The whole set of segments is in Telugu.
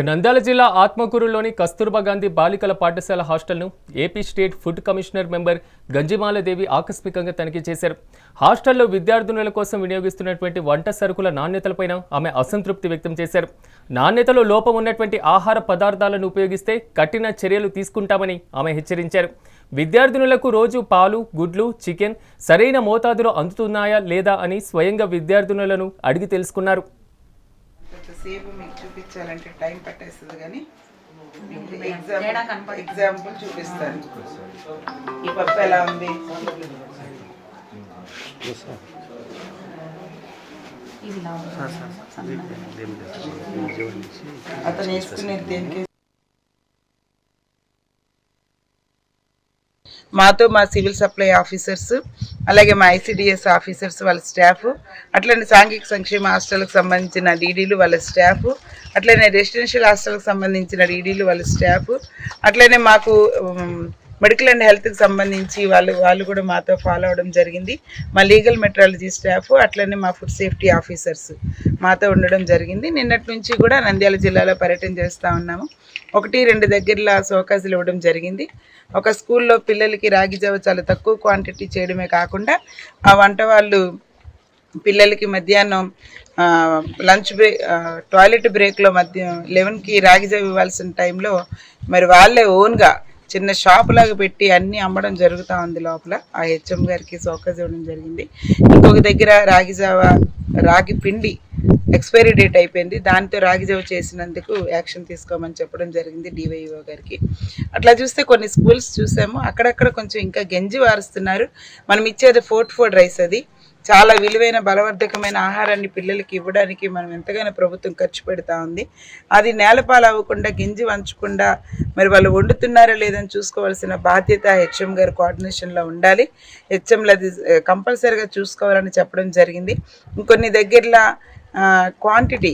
నంద్యాల జిల్లా ఆత్మకూరులోని కస్తూర్బా గాంధీ బాలికల పాఠశాల హాస్టల్ను AP state food commissioner member Ganjimaladevi ఆకస్మికంగా తనిఖీ చేశారు. హాస్టల్లో విద్యార్థినుల కోసం వినియోగిస్తున్నటువంటి వంట సరుకుల నాణ్యతలపైన ఆమె అసంతృప్తి వ్యక్తం చేశారు. నాణ్యతలో లోపం ఉన్నటువంటి ఆహార పదార్థాలను ఉపయోగిస్తే కఠిన చర్యలు తీసుకుంటామని ఆమె హెచ్చరించారు. విద్యార్థినులకు రోజు పాలు గుడ్లు చికెన్ సరైన మోతాదులో అందుతున్నాయా లేదా అని స్వయంగా విద్యార్థినులను అడిగి తెలుసుకున్నారు. కొంతసేపు మీకు చూపించాలంటే టైం పట్టేస్తుంది కానీ ఎగ్జాంపుల్ ఎగ్జాంపుల్ చూపిస్తాను. ఈ పప్పు ఎలా ఉంది? అతను వేసుకునేది దేనికి? మాతో మా సివిల్ సప్లై ఆఫీసర్స్ అలాగే మా ఐసిడిఎస్ ఆఫీసర్స్ వాళ్ళ స్టాఫ్ అట్లనే సాంఘిక సంక్షేమ హాస్టల్కి సంబంధించిన డీడీలు వాళ్ళ స్టాఫ్ అట్లనే రెసిడెన్షియల్ హాస్టల్కి సంబంధించిన డీడీలు వాళ్ళ స్టాఫ్ అట్లనే మాకు మెడికల్ అండ్ హెల్త్కి సంబంధించి వాళ్ళు వాళ్ళు కూడా మాతో ఫాలో అవడం జరిగింది. మా లీగల్ మెట్రాలజీ స్టాఫ్ అట్లనే మా ఫుడ్ సేఫ్టీ ఆఫీసర్స్ మాతో ఉండడం జరిగింది. నిన్నటి నుంచి కూడా నంద్యాల జిల్లాలో పర్యటన చేస్తూ ఉన్నాము. ఒకటి రెండు దగ్గరలో సోకాసులు ఇవ్వడం జరిగింది. ఒక స్కూల్లో పిల్లలకి రాగి జావ చాలా తక్కువ క్వాంటిటీ చేయడమే కాకుండా ఆ వంట వాళ్ళు పిల్లలకి మధ్యాహ్నం లంచ్ బ్రేక్ టాయిలెట్ బ్రేక్లో మధ్య లెవెన్కి రాగి జావ ఇవ్వాల్సిన టైంలో మరి వాళ్ళే ఓన్గా చిన్న షాప్ లాగా పెట్టి అన్నీ అమ్మడం జరుగుతూ ఉంది లోపల. ఆ హెచ్ఎం గారికి సోకస్ ఇవ్వడం జరిగింది. ఇంకొక దగ్గర రాగి జావ రాగి పిండి ఎక్స్పైరీ డేట్ అయిపోయింది. దాంతో రాగి జావ చేసినందుకు యాక్షన్ తీసుకోమని చెప్పడం జరిగింది డివైఓ గారికి. అట్లా చూస్తే కొన్ని స్కూల్స్ చూసాము. అక్కడక్కడ కొంచెం ఇంకా గెంజి వారుస్తున్నారు. మనం ఇచ్చేది ఫోర్ట్ ఫోర్డ్ రైస్ అది. చాలా విలువైన బలవర్ధకమైన ఆహారాన్ని పిల్లలకి ఇవ్వడానికి మనం ఎంతగానో ప్రభుత్వం ఖర్చు పెడతా ఉంది. అది నేలపాలు అవ్వకుండా గింజి వంచకుండా మరి వాళ్ళు వండుతున్నారా లేదని చూసుకోవాల్సిన బాధ్యత హెచ్ఎం గారు కోఆర్డినేషన్లో ఉండాలి. హెచ్ఎంలు అది కంపల్సరీగా చూసుకోవాలని చెప్పడం జరిగింది. ఇంకొన్ని దగ్గరలో క్వాంటిటీ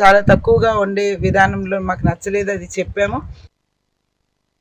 చాలా తక్కువగా ఉండే విధానంలో మాకు నచ్చలేదు అది చెప్పాము.